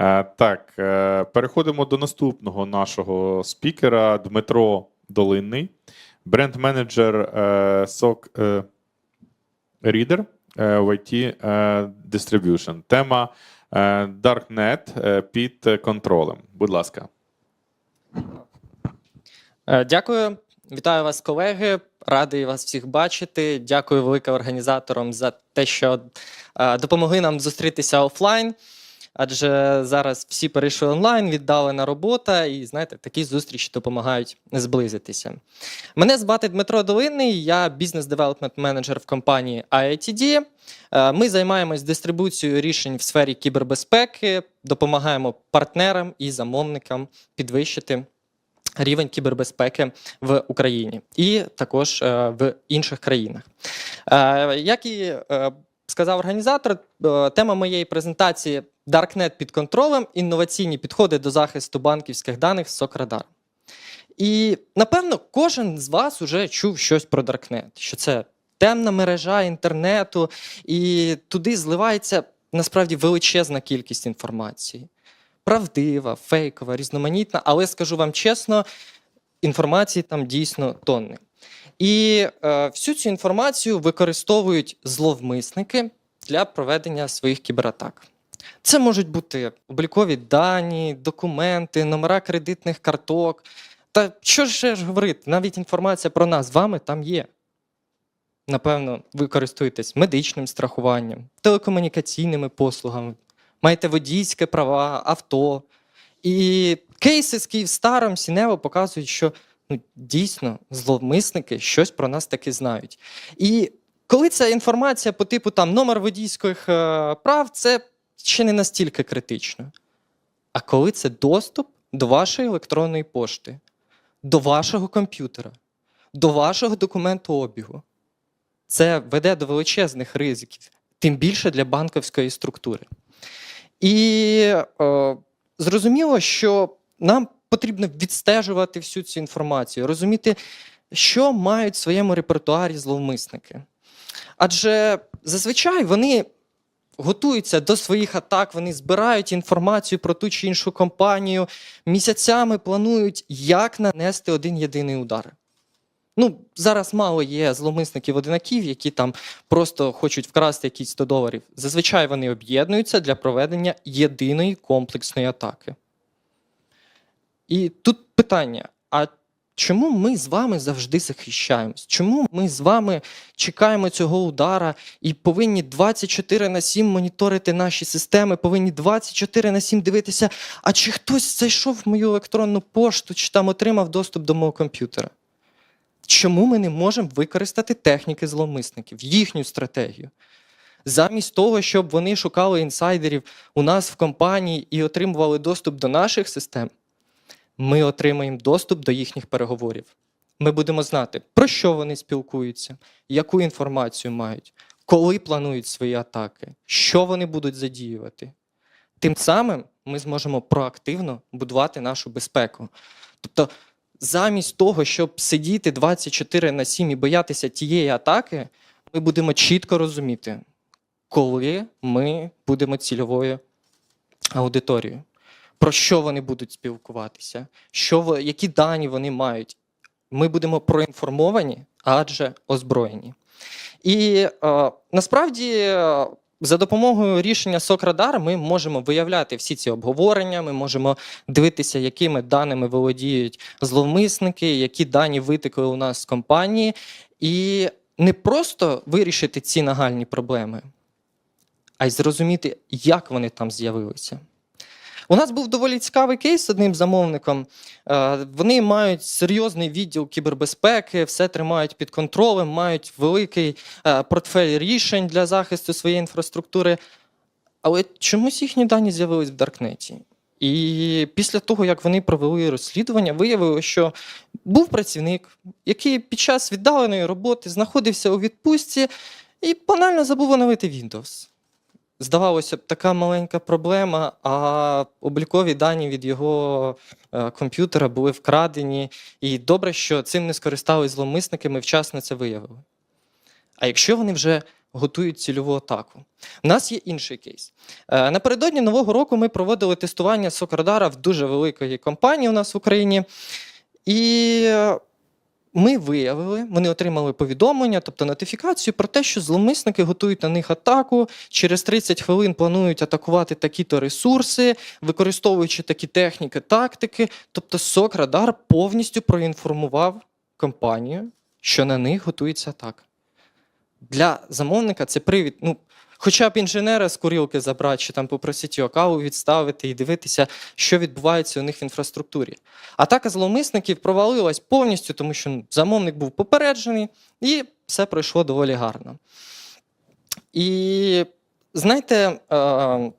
Е, Так, е, переходимо до наступного нашого спікера Дмитро Долинний, бренд-менеджер SOC е, Reader в IT Distribution. Тема Darknet під контролем. Будь ласка. Дякую, вітаю вас, колеги. Радий вас всіх бачити. Дякую велике організаторам за те, що допомогли нам зустрітися офлайн. Адже зараз всі перейшли онлайн, віддалена робота, і знаєте, такі зустрічі допомагають зблизитися. Мене звати Дмитро Долинний, я бізнес-девелопмент менеджер в компанії IITD. Е, Ми займаємось дистрибуцією рішень в сфері кібербезпеки, допомагаємо партнерам і замовникам підвищити рівень кібербезпеки в Україні і також е, в інших країнах. Е, Як і сказав організатор, е, тема моєї презентації Darknet під контролем, інноваційні підходи до захисту банківських даних з Сокрадар. І напевно кожен з вас вже чув щось про Darknet, що це темна мережа інтернету, і туди зливається насправді величезна кількість інформації правдива, фейкова, різноманітна, але скажу вам чесно, інформації там дійсно тонни. І е, всю цю інформацію використовують зловмисники для проведення своїх кібератак. Це можуть бути облікові дані, документи, номера кредитних карток. Та що ще ж говорити, навіть інформація про нас з вами там є. Напевно, ви користуєтесь медичним страхуванням, телекомунікаційними послугами, маєте водійське права, авто. І кейси з Київстаром, Сінево показують, що ну, дійсно зловмисники щось про нас таки знають. І коли ця інформація по типу там номер водійських е, прав, це ще не настільки критично. А коли це доступ до вашої електронної пошти, до вашого комп'ютера, до вашого документу обігу, це веде до величезних ризиків, тим більше для банківської структури. І е, зрозуміло, що нам потрібно відстежувати всю цю інформацію, розуміти, що мають в своєму репертуарі зловмисники. Адже зазвичай вони готуються до своїх атак, вони збирають інформацію про ту чи іншу компанію, місяцями планують, як нанести один єдиний удар. Ну, зараз мало є зловмисників одинаків, які там просто хочуть вкрасти якісь 100 доларів. Зазвичай вони об'єднуються для проведення єдиної комплексної атаки. І тут питання: а чому ми з вами завжди захищаємось? Чому ми з вами чекаємо цього удара і повинні 24 на 7 моніторити наші системи, повинні 24 на 7 дивитися, а чи хтось зайшов в мою електронну пошту, чи там отримав доступ до мого комп'ютера? Чому ми не можемо використати техніки зловмисників, їхню стратегію? Замість того, щоб вони шукали інсайдерів у нас в компанії і отримували доступ до наших систем, ми отримаємо доступ до їхніх переговорів. Ми будемо знати, про що вони спілкуються, яку інформацію мають, коли планують свої атаки, що вони будуть задіювати. Тим самим ми зможемо проактивно будувати нашу безпеку. Тобто, замість того, щоб сидіти 24 на 7 і боятися тієї атаки, ми будемо чітко розуміти, коли ми будемо цільовою аудиторією, про що вони будуть спілкуватися, що, які дані вони мають. Ми будемо проінформовані, адже озброєні. І е, насправді. е, За допомогою рішення Сокрадар ми можемо виявляти всі ці обговорення, ми можемо дивитися, якими даними володіють зловмисники, які дані витекли у нас з компанії, і не просто вирішити ці нагальні проблеми, а й зрозуміти, як вони там з'явилися. У нас був доволі цікавий кейс з одним замовником. Е, Вони мають серйозний відділ кібербезпеки, все тримають під контролем, мають великий е, портфель рішень для захисту своєї інфраструктури. Але чомусь їхні дані з'явились в Даркнеті. І після того, як вони провели розслідування, виявилося, що був працівник, який під час віддаленої роботи знаходився у відпустці і банально забув оновити Windows. Здавалося б, така маленька проблема, а облікові дані від його е, комп'ютера були вкрадені. І добре, що цим не скористались зловмисники, ми вчасно це виявили. А якщо вони вже готують цільову атаку. У нас є інший кейс. Е, Напередодні нового року ми проводили тестування Сокрадара в дуже великої компанії у нас в Україні. І ми виявили, вони отримали повідомлення, тобто нотифікацію про те, що зловмисники готують на них атаку. Через 30 хвилин планують атакувати такі-то ресурси, використовуючи такі техніки, тактики. Тобто, Сокрадар повністю проінформував компанію, що на них готується атака. Для замовника це привід. Ну, Хоча б інженера з курілки забрати, чи там попросити його каву відставити і дивитися, що відбувається у них в інфраструктурі. Атака зловмисників провалилась повністю, тому що замовник був попереджений, і все пройшло доволі гарно. І знаєте, е,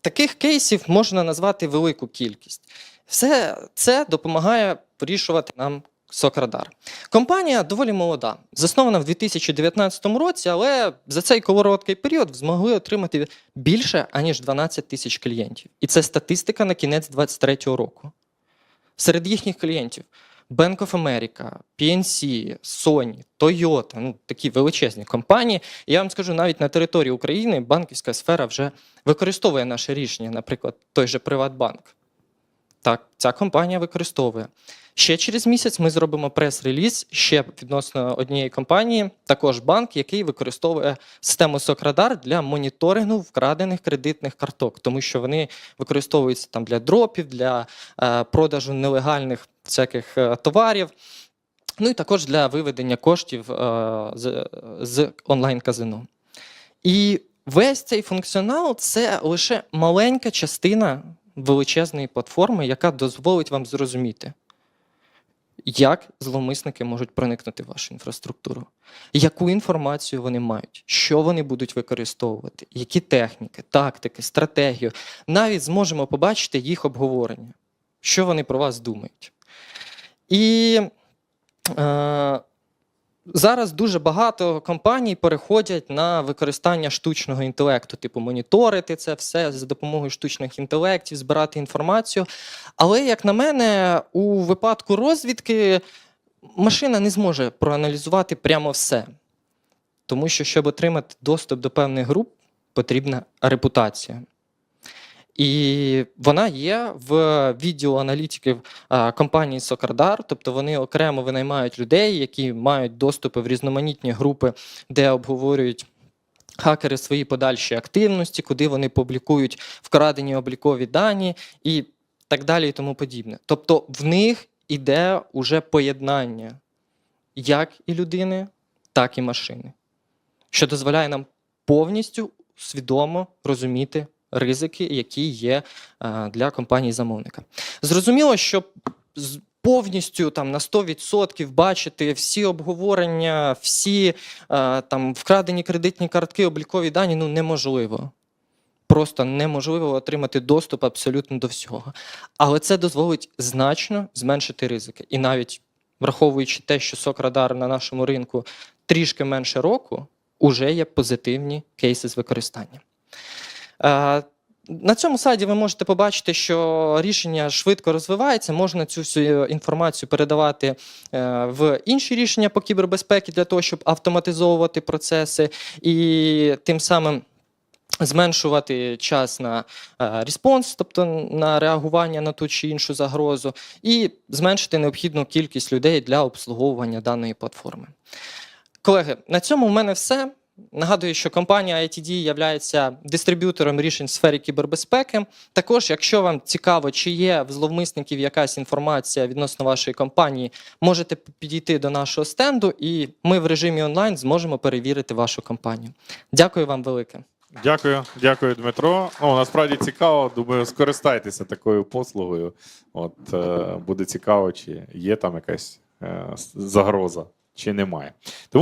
таких кейсів можна назвати велику кількість. Все це допомагає вирішувати нам Сокрадар. Компанія доволі молода, заснована в 2019 році, але за цей короткий період змогли отримати більше аніж 12 тисяч клієнтів. І це статистика на кінець 2023 року. Серед їхніх клієнтів Bank of America, PNC, Sony, Toyota, ну такі величезні компанії. Я вам скажу, навіть на території України банківська сфера вже використовує наше рішення, наприклад, той же Приватбанк. Так, ця компанія використовує. Ще через місяць ми зробимо прес-реліз ще відносно однієї компанії, також банк, який використовує систему Сокрадар для моніторингу вкрадених кредитних карток, тому що вони використовуються там для дропів, для е, продажу нелегальних всяких е, товарів. Ну і також для виведення коштів е, з, з онлайн-казино. І весь цей функціонал це лише маленька частина величезної платформи, яка дозволить вам зрозуміти, як зловмисники можуть проникнути в вашу інфраструктуру, яку інформацію вони мають, що вони будуть використовувати, які техніки, тактики, стратегію. Навіть зможемо побачити їх обговорення, що вони про вас думають. І е, зараз дуже багато компаній переходять на використання штучного інтелекту, типу моніторити це все за допомогою штучних інтелектів, збирати інформацію. Але, як на мене, у випадку розвідки машина не зможе проаналізувати прямо все. Тому що, щоб отримати доступ до певних груп, потрібна репутація. І вона є в відділу компанії Сокардar, тобто вони окремо винаймають людей, які мають доступи в різноманітні групи, де обговорюють хакери свої подальші активності, куди вони публікують вкрадені облікові дані і так далі і тому подібне. Тобто в них іде уже поєднання як і людини, так і машини, що дозволяє нам повністю свідомо розуміти ризики, які є е, для компанії замовника. Зрозуміло, що повністю там на 100% бачити всі обговорення, всі е, там вкрадені кредитні картки, облікові дані ну неможливо. Просто неможливо отримати доступ абсолютно до всього. Але це дозволить значно зменшити ризики. І навіть враховуючи те, що Сокрадар на нашому ринку трішки менше року, уже є позитивні кейси з використання. Е, На цьому сайті ви можете побачити, що рішення швидко розвивається. Можна цю всю інформацію передавати е, в інші рішення по кібербезпеці для того, щоб автоматизовувати процеси і тим самим зменшувати час на е, респонс, тобто на реагування на ту чи іншу загрозу, і зменшити необхідну кількість людей для обслуговування даної платформи. Колеги, на цьому в мене все. Нагадую, що компанія ITD є дистриб'ютором рішень в сфері кібербезпеки. Також, якщо вам цікаво, чи є в зловмисників якась інформація відносно вашої компанії, можете підійти до нашого стенду, і ми в режимі онлайн зможемо перевірити вашу компанію. Дякую вам велике. Дякую, дякую, Дмитро. Ну, насправді цікаво. Думаю, скористайтеся такою послугою. От е, буде цікаво, чи є там якась е, загроза, чи немає. Тому